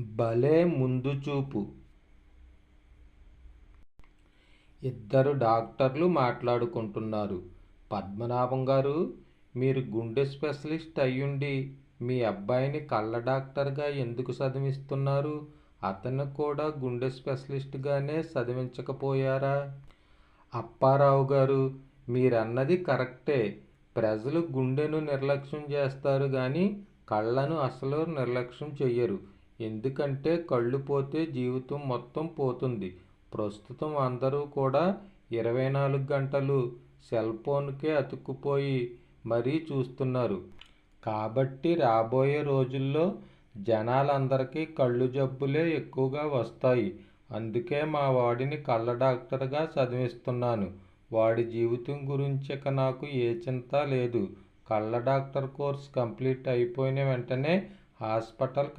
భలే ముందు చూపు. ఇద్దరు డాక్టర్లు మాట్లాడుకుంటున్నారు. పద్మనాభం గారు మీరు గుండె స్పెషలిస్ట్ అయ్యుండి మీ అబ్బాయిని కళ్ళ డాక్టర్గా ఎందుకు చదివిస్తున్నారు? అతను కూడా గుండె స్పెషలిస్ట్గానే చదివించకపోయారా? అప్పారావు గారు మీరన్నది కరెక్టే. ప్రజలు గుండెను నిర్లక్ష్యం చేస్తారు కానీ కళ్ళను అసలు నిర్లక్ష్యం చెయ్యరు. ఎందుకంటే కళ్ళు పోతే జీవితం మొత్తం పోతుంది. ప్రస్తుతం అందరూ కూడా ఇరవై నాలుగు గంటలు సెల్ ఫోన్కే అతుక్కుపోయి మరీ చూస్తున్నారు. కాబట్టి రాబోయే రోజుల్లో జనాలందరికీ కళ్ళు జబ్బులే ఎక్కువగా వస్తాయి. అందుకే మా వాడిని కళ్ళ డాక్టర్గా చదివిస్తున్నాను. వాడి జీవితం గురించి ఇక నాకు ఏ చింత లేదు. కళ్ళ డాక్టర్ కోర్స్ కంప్లీట్ అయిపోయిన వెంటనే హాస్పిటల్